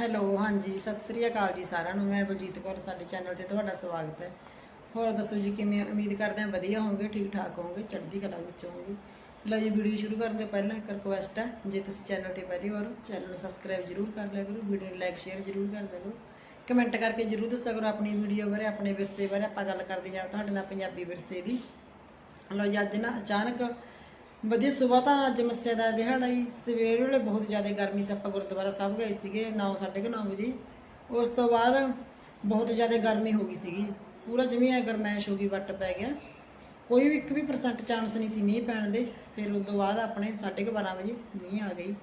Hello, ਹਾਂਜੀ, ਸਤਿ ਸ੍ਰੀ ਅਕਾਲ ਜੀ ਸਾਰਿਆਂ ਨੂੰ। ਮੈਂ ਬਲਜੀਤ ਕੌਰ, ਸਾਡੇ ਚੈਨਲ ਤੇ ਤੁਹਾਡਾ ਸਵਾਗਤ ਹੈ। ਹੋਰ ਦੱਸੋ ਜੀ, ਕਿਵੇਂ ਉਮੀਦ ਕਰਦੇ ਹਾਂ ਵਧੀਆ ਹੋਵੋਗੇ ਠੀਕ ਠਾਕ ਹੋਵੋਗੇ, ਚੜ੍ਹਦੀ ਕਲਾ ਵਿੱਚ ਹੋਵੋਗੇ। ਲਓ ਜੀ, ਵੀਡੀਓ ਸ਼ੁਰੂ ਕਰਨ ਤੋਂ ਪਹਿਲਾਂ ਇੱਕ ਰਿਕੁਐਸਟ ਹੈ, ਜੇ ਤੁਸੀਂ ਚੈਨਲ ਤੇ ਪਹਿਲੀ ਵਾਰ ਹੋ, ਚੈਨਲ ਨੂੰ ਸਬਸਕ੍ਰਾਈਬ ਜ਼ਰੂਰ ਕਰ ਲਿਆ ਕਰੋ, ਵੀਡੀਓ ਨੂੰ ਲਾਈਕ ਸ਼ੇਅਰ ਜ਼ਰੂਰ ਕਰ ਦਿਆ ਕਰੋ। ਕਮੈਂਟ ਕਰਕੇ ਜ਼ਰੂਰ ਦੱਸਿਆ ਕਰੋ ਆਪਣੀ ਵੀਡੀਓ ਬਾਰੇ, ਆਪਣੇ ਵਿਰਸੇ ਬਾਰੇ। ਆਪਾਂ ਗੱਲ ਕਰਦੇ ਹਾਂ ਤੁਹਾਡੇ ਨਾਲ ਪੰਜਾਬੀ ਵਿਰਸੇ ਦੀ। ਲਓ ਜੀ, ਅੱਜ ਨਾ ਅਚਾਨਕ ਵਧੀਆ, ਸਵੇਰ ਤਾਂ ਅੱਜ ਮੱਸਿਆ ਦਾ ਦਿਹਾੜਾ ਹੀ ਸਵੇਰ ਵੇਲੇ ਬਹੁਤ ਜ਼ਿਆਦਾ ਗਰਮੀ ਸੀ, ਆਪਾਂ ਗੁਰਦੁਆਰਾ ਸਾਹਿਬ ਗਏ ਸੀਗੇ 9:30 ਵਜੇ। ਉਸ ਤੋਂ ਬਾਅਦ ਬਹੁਤ ਜ਼ਿਆਦਾ ਗਰਮੀ ਹੋ ਗਈ ਸੀਗੀ। ਪੂਰਾ ਜਮੀਆ ਗਰਮੈਸ਼ ਹੋ ਗਈ, ਵੱਟ ਪੈ ਗਿਆ। ਕੋਈ ਵੀ ਇੱਕ ਵੀ ਪਰਸੈਂਟ ਚਾਂਸ ਨਹੀਂ ਸੀ ਮੀਂਹ ਪੈਣ ਦੇ। ਫਿਰ ਉਸ ਤੋਂ ਬਾਅਦ ਆਪਣੇ 12:30 ਵਜੇ ਮੀਂਹ ਆ ਗਈ।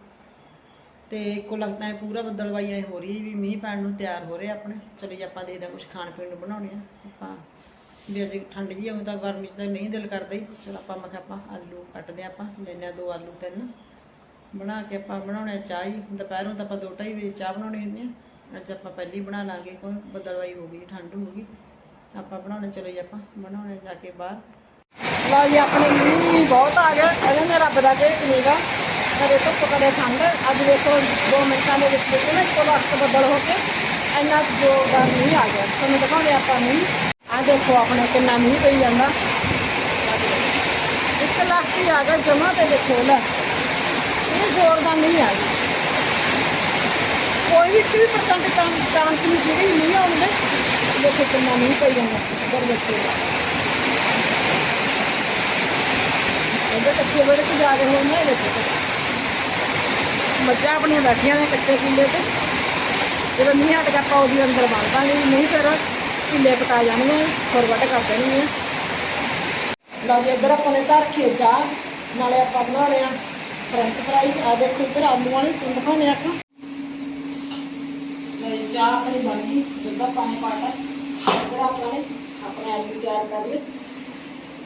ਤੇ ਇੱਕੋ ਲੱਗਦਾ ਹੈ ਪੂਰਾ ਬੱਦਲਵਾਈ ਐ ਹੋ ਰਹੀ ਹੈ ਵੀ ਮੀਂਹ ਪੈਣ ਨੂੰ ਤਿਆਰ ਹੋ ਰਿਹਾ ਆਪਣੇ। ਚਲੋ ਜੀ, ਆਪਾਂ ਦੇਖਦੇ ਹਾਂ ਕੁਝ ਖਾਣ ਪੀਣ ਨੂੰ ਬਣਾਉਣੇ ਆ ਆਪਾਂ ਵੀ ਅਜੇ ਠੰਡ ਜੀ ਆਉਂਦਾ ਗਰਮੀ 'ਚ ਤਾਂ ਨਹੀਂ ਦਿਲ ਕਰਦਾ ਹੀ ਚਲ ਆਪਾਂ ਮੈਂ ਕਿਹਾ ਆਪਾਂ ਆਲੂ ਕੱਟਦੇ ਹਾਂ ਆਪਾਂ ਲੈਨੇ ਆ ਦੋ ਆਲੂ ਤਿੰਨ। ਬਣਾ ਕੇ ਆਪਾਂ ਬਣਾਉਣੇ ਚਾਹ ਜੀ। ਦੁਪਹਿਰੋਂ ਤਾਂ ਆਪਾਂ ਦੋ ਢਾਈ ਵਜੇ ਚਾਹ ਬਣਾਉਣੀ ਹੁੰਦੀ ਆ। ਅੱਜ ਆਪਾਂ ਪਹਿਲੀ ਬਣਾ ਲਾਂਗੇ, ਕੋਈ ਬੱਦਲਵਾਈ ਹੋ ਗਈ ਠੰਡ ਹੋ ਗਈ। ਆਪਾਂ ਬਣਾਉਣੇ, ਚਲੋ ਜੀ ਆਪਾਂ ਬਣਾਉਣੇ ਜਾ ਕੇ ਬਾਹਰ। ਲਓ ਜੀ, ਆਪਣੇ ਮੀਂਹ ਬਹੁਤ ਆ ਗਿਆ। ਕਹਿੰਦੇ ਰੱਬ ਦਾ ਭੇਤ ਨਹੀਂਗਾ ਕਦੇ ਧੁੱਪ ਕਦੇ ਠੰਡ। ਅੱਜ ਦੇਖੋ 2 ਮਿੰਟਾਂ ਦੇ ਵਿੱਚ ਵਿੱਚ ਨਾ, ਇੱਕੋ ਵਕਤ ਬੱਦਲ ਹੋ ਕੇ ਇੰਨਾ ਜ਼ੋਰਦਾਰ ਮੀਂਹ ਆ ਗਿਆ। ਤੁਹਾਨੂੰ ਦਿਖਾਉਂਦੇ ਆਪਾਂ ਮੀਂਹ। ਆ ਦੇਖੋ ਆਪਣੇ ਕਿੰਨਾ ਮੀਂਹ ਪਈ ਜਾਂਦਾ। ਇੱਕ ਲੱਖ ਦੀ ਆ ਗਿਆ ਜਮਾ ਤੇ ਦੇਖੋ ਲੈ। ਇਹ ਜ਼ੋਰ ਦਾ ਮੀਂਹ ਆ ਗਿਆ। ਕੋਈ ਵੀ 30% ਚਾਂਸ ਨਹੀਂ ਸੀਗਾ ਜੀ ਮੀਂਹ ਆਉਣ ਦੇ। ਦੇਖੋ ਕਿੰਨਾ ਮੀਂਹ ਪਈ ਜਾਂਦਾ। ਇੱਧਰ ਦੇਖੋ। ਇਹਦੇ ਕੱਚੇ ਬੜੇ ਤੇ ਜ਼ਿਆਦਾ ਹੋਏ ਨੇ ਦੇਖੋ। ਮੱਝਾਂ ਆਪਣੀਆਂ ਬੈਠੀਆਂ ਨੇ ਕੱਚੇ ਕਿੱਲੇ ਤੇ। ਜਦੋਂ ਮੀਂਹ ਹਟ ਗਿਆ ਆਪਾਂ ਉਹਦੀ ਅੰਦਰ ਬੰਨ ਦਾਂਗੇ ਨਹੀਂ ਫਿਰ। ਕਿੱਲੇ ਪਟਾ ਜਾਣਗੇ ਹੋਰ ਵੱਟ ਕਰ ਦੇਣਗੇ ਲਓ ਜੀ, ਇੱਧਰ ਆਪਾਂ ਨੇ ਧਰ ਰੱਖੀ ਹੈ ਚਾਹ, ਨਾਲੇ ਆਪਾਂ ਬਣਾਉਣੇ ਆ ਫਰੈਂਚ ਫਰਾਈ ਆ ਦੇਖੋ ਇੱਧਰ ਆਲੂ ਵਾਲੇ ਸੁਣ ਦਿਖਾਉਣੇ ਆਪਾਂ। ਲਓ ਜੀ, ਚਾਹ ਆਪਣੀ ਬਣ ਗਈ, ਦੁੱਧ ਦਾ ਪਾਣੀ ਪਾਤਾ ਇੱਧਰ ਆਪਾਂ ਨੇ ਆਪਣੇ ਆਲੂ ਤਿਆਰ ਕਰ ਲਏ।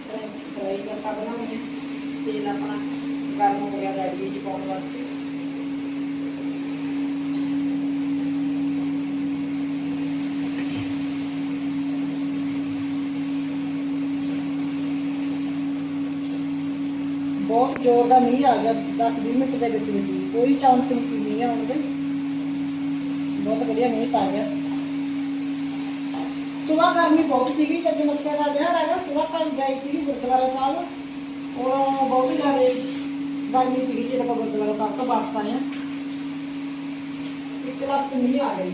ਫਰੈਂਚ ਫਰਾਈ ਆਪਾਂ ਬਣਾਉਣੇ ਆ। ਤੇਲ ਆਪਣਾ ਗਰਮ ਹੋ ਗਿਆ ਰੈਡੀ ਹੈ ਜੀ ਪਾਉਣ ਵਾਸਤੇ ਬਹੁਤ ਜ਼ੋਰ ਦਾ ਮੀਂਹ ਆ ਗਿਆ 10-20 ਮਿੰਟ ਦੇ ਵਿੱਚ ਵਿੱਚ ਹੀ ਕੋਈ ਚਾਂਸ ਨਹੀਂ ਸੀ ਮੀਂਹ ਆਉਣ ਦੇ ਬਹੁਤ ਵਧੀਆ ਮੀਂਹ ਪਾ ਗਿਆ ਸੁਬਾਹ ਗਰਮੀ ਬਹੁਤ ਸੀਗੀ, ਜਦ ਮੱਸਿਆ ਦਾ ਦਿਹਾੜਾ ਹੈਗਾ ਸੁਬਾਹ ਆਪਾਂ ਗਏ ਸੀਗੀ ਗੁਰਦੁਆਰਾ ਸਾਹਿਬ। ਉਹ ਬਹੁਤ ਜ਼ਿਆਦਾ ਗਰਮੀ ਸੀਗੀ, ਜਦ ਆਪਾਂ ਗੁਰਦੁਆਰਾ ਸਾਹਿਬ ਤੋਂ ਵਾਪਸ ਆਏ ਹਾਂ। ਇੱਕ ਲੱਖ ਮੀਂਹ ਆ ਗਈ।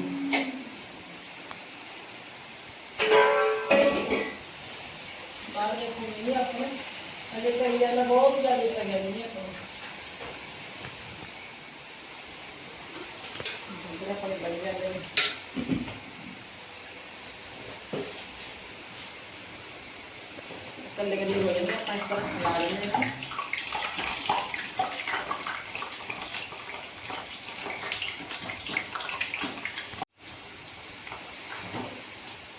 ਬਾਹਰ ਦੇਖੋ ਮੀਂਹ ਆਪਣੇ ਅਜੇ ਪਈ ਜਾਂਦਾ ਬਹੁਤ ਜ਼ਿਆਦਾ ਪੈ ਗਿਆ ਮੀਂਹ ਆਪਾਂ ਜਿਹੜੇ ਆਪਣੇ ਬਣ ਜਾਂਦੇ ਨੇ ਕੱਲੇ ਕੱਲੇ ਹੋ ਜਾਂਦੇ ਆਪਾਂ ਇਸ ਤਰ੍ਹਾਂ ਖਿਲਾ ਲੈਂਦੇ ਹਾਂ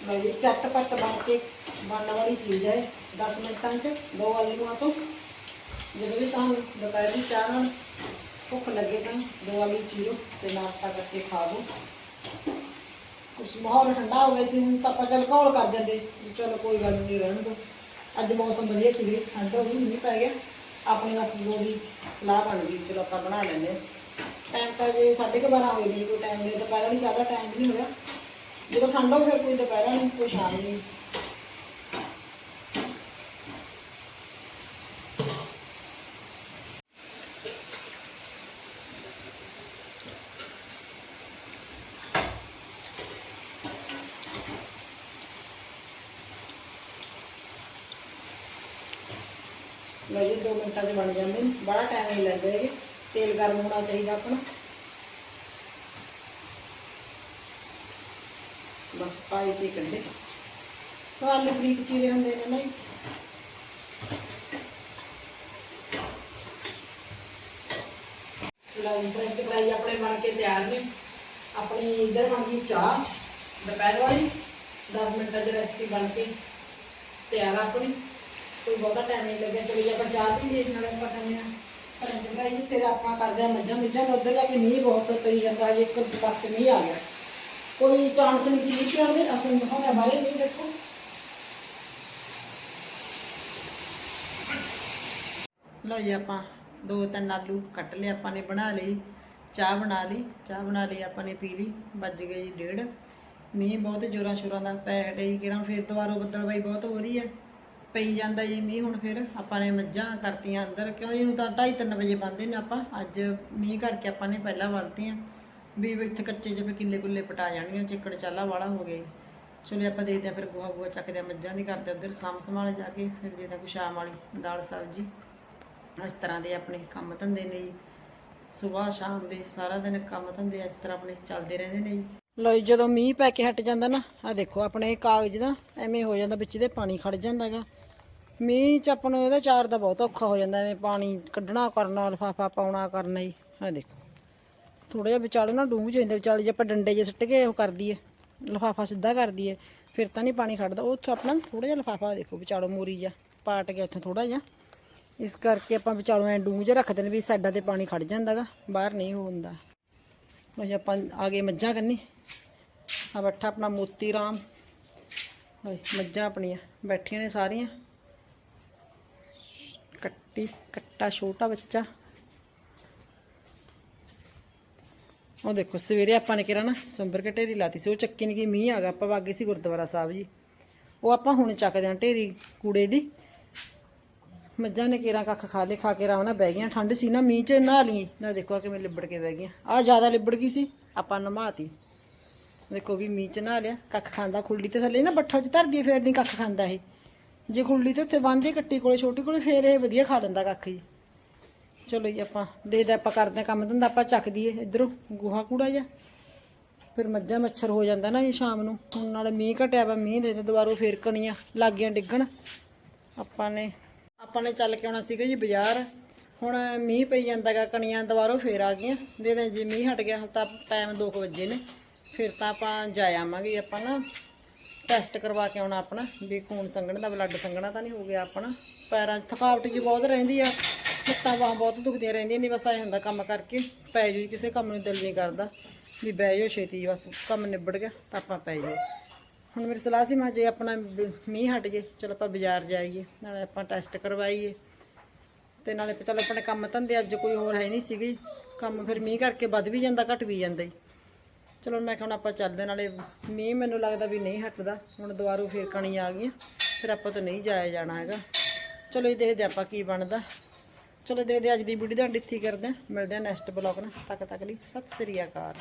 ਲਓ ਜੀ ਚੱਟਪਟ ਬਣ ਕੇ ਬਣਨ ਵਾਲੀ ਚੀਜ਼ ਹੈ। 10 ਮਿੰਟਾਂ 'ਚ ਦੋ ਆਲੂਆਂ ਤੋਂ। ਜਦੋਂ ਵੀ ਤੁਹਾਨੂੰ ਦੁਪਹਿਰ ਦੀ ਚਾਹ ਨਾਲ ਭੁੱਖ ਲੱਗੇ ਤਾਂ ਦੋ ਆਲੂ ਚੀਰੋ ਤੇ ਨਾਸ਼ਤਾ ਕਰਕੇ ਖਾ ਲਓ। ਕੁਛ ਮਾਹੌਲ ਠੰਡਾ ਹੋ ਗਿਆ ਸੀ, ਹੁਣ ਤਾਂ ਆਪਾਂ ਚੱਲ ਘੋਲ ਕਰ ਜਾਂਦੇ ਚਲੋ ਕੋਈ ਗੱਲ ਨਹੀਂ ਰਹਿਣ ਦੋ ਅੱਜ ਮੌਸਮ ਵਧੀਆ ਸੀ ਠੰਡ ਹੋ ਗਈ, ਮੀਂਹ ਪੈ ਗਿਆ। ਆਪਣੇ ਵਾਸਤੇ ਦੋ ਦੀ ਸਲਾਹ ਬਣ ਗਈ, ਚਲੋ ਆਪਾਂ ਬਣਾ ਲੈਂਦੇ ਹਾਂ। ਟਾਈਮ ਤਾਂ ਜੇ 12:30 ਹੋਏ ਨਹੀਂ ਕੋਈ ਟਾਈਮ ਨਹੀਂ ਦੁਪਹਿਰਾਂ ਨਹੀਂ ਜ਼ਿਆਦਾ ਟਾਈਮ ਨਹੀਂ ਹੋਇਆ। ਜਦੋਂ ਠੰਡ ਹੋ ਫਿਰ ਕੋਈ ਦੁਪਹਿਰਾਂ ਨਹੀਂ ਕੋਈ ਸ਼ਾਮ ਨਹੀਂ ਲਓ ਜੀ 2 ਮਿੰਟਾਂ 'ਚ ਬਣ ਜਾਂਦੇ। ਨੇ ਬੜਾ ਟਾਈਮ ਨਹੀਂ ਲੈਂਦੇ ਹੈਗੇ ਤੇਲ ਗਰਮ ਹੋਣਾ ਚਾਹੀਦਾ ਆਪਣਾ। ਬਸ ਪਾਈ ਤੇ ਕੱਢੇ। ਤਾਂ ਆਲੂ ਬਰੀਕ ਚੀਰੇ ਹੁੰਦੇ ਨੇ ਨਾ ਲਓ ਫ੍ਰੈਂਚ ਫਰਾਈ ਆਪਣੇ ਬਣ ਕੇ ਤਿਆਰ ਨੇ। ਆਪਣੀ ਇੱਧਰ ਬਣ ਗਈ ਚਾਹ। ਦੁਪਹਿਰ ਵਾਲੀ। 10 ਮਿੰਟਾਂ 'ਚ ਰੈਸਪੀ ਬਣ ਕੇ ਤਿਆਰ ਆਪਣੀ। ਕੋਈ ਬਹੁਤਾ ਟਾਈਮ ਨਹੀਂ ਲੱਗਿਆ, ਚਲੋ ਆਪਾਂ ਚਾਹ ਪੀ ਲਈਏ ਨਾਲੇ ਆਪਾਂ ਕਹਿੰਦੇ ਆ ਫ੍ਰੈਂਚ ਫਰਾਈ ਫਿਰ ਆਪਾਂ ਕਰਦੇ ਆ ਮੱਝਾਂ, ਮੁੱਝਾਂ ਦਾ ਉੱਧਰ ਜਾ ਕੇ ਮੀਂਹ ਬਹੁਤ ਪਈ ਜਾਂਦਾ ਜੇ ਇੱਕ ਵਕਤ ਮੀਂਹ ਆ ਗਿਆ। ਕੋਈ ਚਾਂਸ ਨਹੀਂ ਸੀ ਨਿਕਲਣ ਦੇ, ਅਸੀਂ ਦਿਖਾਉਣਾ ਬਾਰੇ ਨਹੀਂ ਦੇਖੋ। ਲਓ ਜੀ, ਆਪਾਂ ਦੋ ਤਿੰਨ ਆਲੂ ਕੱਟ ਲਏ, ਆਪਾਂ ਨੇ ਬਣਾ ਲਈ ਚਾਹ ਬਣਾ ਲਈ, ਚਾਹ ਬਣਾ ਲਈ, ਆਪਾਂ ਨੇ ਪੀ ਲਈ, ਵੱਜ ਗਏ ਜੀ ਡੇਢ। ਮੀਂਹ ਬਹੁਤ ਜ਼ੋਰਾਂ ਸ਼ੋਰਾਂ ਦਾ ਪੈ ਹਟਿਆ ਕਿਰਾਂ ਫਿਰ ਦੁਬਾਰਾ ਬੱਦਲਬਾਈ ਬਹੁਤ ਹੋ ਰਹੀ ਹੈ। ਪਈ ਜਾਂਦਾ ਜੀ ਮੀਂਹ ਹੁਣ ਫਿਰ, ਆਪਾਂ ਨੇ ਮੱਝਾਂ ਕਰਤੀਆਂ ਅੰਦਰ, ਕਿਉਂ ਇਹਨੂੰ ਤਾਂ 2:30 ਵਜੇ ਬੰਨਦੇ ਨੇ ਆਪਾਂ, ਅੱਜ ਮੀਂਹ ਕਰਕੇ ਆਪਾਂ ਨੇ ਪਹਿਲਾਂ ਬੰਦਤੀਆਂ ਵੀ ਇੱਥੇ ਕੱਚੇ ਜਿਹੇ ਫਿਰ ਕਿੱਲੇ ਕੁੱਲੇ ਪਟਾ ਜਾਣਗੀਆਂ ਚਿੱਕੜ ਚਾਲਾ ਵਾਲਾ ਹੋ ਗਿਆ ਚਲੋ ਆਪਾਂ ਦੇਖਦੇ ਆ ਫਿਰ ਗੋਹਾ ਗੋਹਾ ਚੱਕਦੇ ਆ ਮੱਝਾਂ ਦੀ ਕਰਦੇ ਉਧਰ, ਸਾਂਭ ਸੰਭਾਲ ਜਾ ਕੇ, ਫਿਰ ਦੇਖਦੇ ਕੁਛ ਸ਼ਾਮ ਵਾਲੀ ਦਾਲ ਸਬਜ਼ੀ। ਇਸ ਤਰ੍ਹਾਂ ਦੇ ਆਪਣੇ ਕੰਮ ਧੰਦੇ ਨੇ ਜੀ। ਸਵੇਰ ਸ਼ਾਮ ਦੇ ਸਾਰਾ ਦਿਨ ਕੰਮ ਧੰਦੇ ਇਸ ਤਰ੍ਹਾਂ ਆਪਣੇ ਚੱਲਦੇ ਰਹਿੰਦੇ ਨੇ ਜੀ। ਲੋ ਜਦੋਂ ਮੀਂਹ ਪੈ ਕੇ ਹਟ ਜਾਂਦਾ ਨਾ ਆ ਦੇਖੋ ਆਪਣੇ ਕਾਗਜ਼ ਦਾ, ਐਵੇਂ ਹੋ ਜਾਂਦਾ ਵਿੱਚ ਦੇ ਪਾਣੀ ਖੜ ਜਾਂਦਾਗਾ। ਮੀਂਹ ਚ ਆਪਾਂ ਨੂੰ ਇਹਦਾ ਚਾਰ ਦਾ ਬਹੁਤ ਔਖਾ ਹੋ ਜਾਂਦਾ, ਐਵੇਂ ਪਾਣੀ ਕੱਢਣਾ, ਕਰਨਾ, ਲਫਾਫਾ ਪਾਉਣਾ, ਕਰਨਾ ਜੀ ਆ ਦੇਖੋ। ਥੋੜਾ ਜਿਹਾ ਵਿਚਾਲੇ ਨਾ ਡੂੰਘ ਜਾਂਦੇ ਵਿਚਾਲੇ ਜੇ ਆਪਾਂ ਡੰਡੇ ਜੇ ਸਿੱਟ ਕੇ ਉਹ ਕਰ ਦਈਏ, ਲਫਾਫਾ ਸਿੱਧਾ ਕਰ ਦਈਏ, ਫਿਰ ਤਾਂ ਨਹੀਂ ਪਾਣੀ ਖੜਦਾ। ਉੱਥੋਂ ਆਪਣਾ ਥੋੜਾ ਜਿਹਾ ਲਫਾਫਾ ਦੇਖੋ, ਵਿਚਾਲੋ ਮੂਰੀ ਜਾ ਪਾਟ ਗਿਆ ਇੱਥੋਂ ਥੋੜਾ ਜਿਹਾ। ਇਸ ਕਰਕੇ ਆਪਾਂ ਵਿਚਾਲੋ ਐ ਡੂੰਘ ਜਿਹਾ ਰੱਖਦੇ ਨੇ ਵੀ ਸਾਡਾ ਤੇ ਪਾਣੀ ਖੜ ਜਾਂਦਾਗਾ, ਬਾਹਰ ਨਹੀਂ ਹੁੰਦਾ। ਲੋ ਆਪਾਂ ਆ ਗਏ ਮੱਝਾਂ ਕੰਨੀ। ਆ ਬੈਠਾ ਆਪਣਾ ਮੋਤੀ ਰਾਮ। ਮੱਝਾਂ ਆਪਣੀਆਂ ਬੈਠੀਆਂ ਨੇ ਸਾਰੀਆਂ। ਕੱਟੀ ਕੱਟਾ ਛੋਟਾ ਬੱਚਾ। ਉਹ ਦੇਖੋ, ਸਵੇਰੇ ਆਪਾਂ ਨੇ ਕਿਹਾ ਨਾ ਸੰਬਰ ਕੇ ਢੇਰੀ ਲਾਤੀ ਸੀ, ਉਹ ਚੱਕੀ ਨਹੀਂ ਗਈ, ਮੀਂਹ ਆ ਗਿਆ, ਆਪਾਂ ਵਾਗੇ ਸੀ ਗੁਰਦੁਆਰਾ ਸਾਹਿਬ ਜੀ। ਉਹ ਆਪਾਂ ਹੁਣ ਚੱਕਦੇ ਆਂ ਢੇਰੀ ਕੂੜੇ ਦੀ। ਮੱਝਾਂ ਨੇ ਕੇਰਾ ਕੱਖ ਖਾ ਲੇ ਖਾ ਕੇ ਰਾਹ ਨਾ ਬਹਿ ਗਈਆਂ, ਠੰਡ ਸੀ ਨਾ, ਮੀਂਹ ਚ ਨਹਾ ਲਈ ਨਾ ਦੇਖੋ, ਆ ਕਿਵੇਂ ਲਿਬੜ ਕੇ ਬਹਿ ਗਈਆਂ। ਆ ਜ਼ਿਆਦਾ ਲਿਬੜ ਗਈ ਸੀ, ਆਪਾਂ ਨਮਾਤੀ। ਦੇਖੋ ਵੀ ਮੀਂਹ ਚ ਨਹਾ ਲਿਆ ਕੱਖ ਖਾਂਦਾ ਖੁੱਲੀ ਤੇ ਥੱਲੇ ਨਾ ਬੱਠਾ ਚ ਧਰਦੀ ਫੇਰ ਨਹੀਂ ਕੱਖ ਖਾਂਦਾ ਇਹ। ਜੇ ਖੁੱਲੀ ਤੇ ਉੱਤੇ ਬੰਨ੍ਹਦੀ ਕੱਟੀ ਕੋਲੇ, ਛੋਟੀ ਕੋਲੇ, ਫੇਰ ਇਹ ਵਧੀਆ ਖਾ ਲੈਂਦਾ ਕੱਖ ਜੀ। ਚਲੋ ਜੀ, ਆਪਾਂ ਦੇਖਦੇ ਆਪਾਂ ਕਰਦੇ ਹਾਂ ਕੰਮ ਧੰਦਾ, ਆਪਾਂ ਚੱਕ ਦਈਏ ਇਧਰੋਂ, ਗੋਹਾ ਕੂੜਾ ਜਾ ਫਿਰ ਮੱਝਾਂ ਮੱਛਰ ਹੋ ਜਾਂਦਾ ਨਾ ਜੀ ਸ਼ਾਮ ਨੂੰ। ਹੁਣ ਨਾਲੇ ਮੀਂਹ ਘਟਿਆ ਵਾ, ਮੀਂਹ ਦੇ ਦੇ ਦੁਬਾਰਾ ਫੇਰ ਕਣੀਆਂ ਲੱਗੀਆਂ ਡਿੱਗਣ। ਆਪਾਂ ਨੇ ਆਪਾਂ ਨੇ ਚੱਲ ਕੇ ਆਉਣਾ ਸੀਗਾ ਜੀ ਬਾਜ਼ਾਰ। ਹੁਣ ਮੀਂਹ ਪਈ ਜਾਂਦਾਗਾ ਕਣੀਆਂ ਦੁਬਾਰਾ ਫੇਰ ਆ ਗਈਆਂ। ਦੇ ਦੇ, ਜੇ ਮੀਂਹ ਹਟ ਗਿਆ ਹੁਣ ਤਾਂ ਟਾਈਮ 2 ਵਜੇ ਨੇ। ਫਿਰ ਤਾਂ ਆਪਾਂ ਜਾ ਆਵਾਂਗੇ ਆਪਾਂ ਨਾ। ਟੈਸਟ ਕਰਵਾ ਕੇ ਆਉਣਾ ਆਪਣਾ, ਵੀ ਖੂਨ ਸੰਘਣ ਦਾ ਬਲੱਡ ਸੰਘਣਾ ਤਾਂ ਨਹੀਂ ਹੋ ਗਿਆ ਆਪਣਾ। ਪੈਰਾਂ 'ਚ ਥਕਾਵਟ ਜੀ ਬਹੁਤ ਰਹਿੰਦੀ ਆ ਹੱਥਾਂ ਬਾਹਾਂ ਬਹੁਤ ਦੁਖਦੀਆਂ ਰਹਿੰਦੀਆਂ, ਨਹੀਂ ਬਸ ਐ ਹੁੰਦਾ ਕੰਮ ਕਰਕੇ, ਪੈ ਜੂ ਕਿਸੇ ਕੰਮ ਨੂੰ, ਦਿਲ ਨਹੀਂ ਕਰਦਾ, ਵੀ ਬਹਿ ਜਾਓ ਛੇਤੀ, ਬਸ ਕੰਮ ਨਿਬੜ ਗਿਆ, ਤਾਂ ਆਪਾਂ ਪੈ ਜਾਓ ਹੁਣ ਮੇਰੀ ਸਲਾਹ ਸੀ, ਮੈਂ ਜੇ ਆਪਣਾ ਮੀਂਹ ਹਟ ਜੇ, ਚਲ ਆਪਾਂ ਬਾਜ਼ਾਰ ਜਾਈਏ, ਨਾਲੇ ਆਪਾਂ ਟੈਸਟ ਕਰਵਾਈਏ। ਤੇ ਨਾਲੇ ਚਲੋ ਆਪਣੇ ਕੰਮ ਧੰਦੇ, ਅੱਜ ਕੋਈ ਹੋਰ ਹੈ ਨਹੀਂ ਸੀਗੇ, ਕੰਮ ਫਿਰ ਮੀਂਹ ਕਰਕੇ ਵੱਧ ਵੀ ਜਾਂਦਾ, ਘਟ ਵੀ ਜਾਂਦਾ ਜੀ। ਚਲੋ ਮੈਂ ਕਿਹਾ ਹੁਣ ਆਪਾਂ ਚੱਲਦੇ ਨਾਲੇ ਮੀਂਹ ਮੈਨੂੰ ਲੱਗਦਾ ਵੀ ਨਹੀਂ ਹਟਦਾ। ਹੁਣ ਦੁਬਾਰੂ ਫੇਰ ਕਣੀ ਆ ਗਈ ਫਿਰ ਆਪਾਂ ਤਾਂ ਨਹੀਂ ਜਾਇਆ ਜਾਣਾ ਹੈਗਾ। ਚਲੋ ਇਹ ਦੇਖਦੇ ਆਪਾਂ ਕੀ ਬਣਦਾ। ਚਲੋ ਦੇਖਦੇ ਅੱਜ ਦੀ ਵੀਡੀਓ ਦਾ ਐਂਡ ਕਰਦੇ ਹਾਂ। ਮਿਲਦੇ ਹਾਂ ਨੈਕਸਟ ਬਲੌਗ ਨਾਲ। ਤੱਕ ਤੱਕ ਲਈ ਸਤਿ ਸ੍ਰੀ ਅਕਾਲ।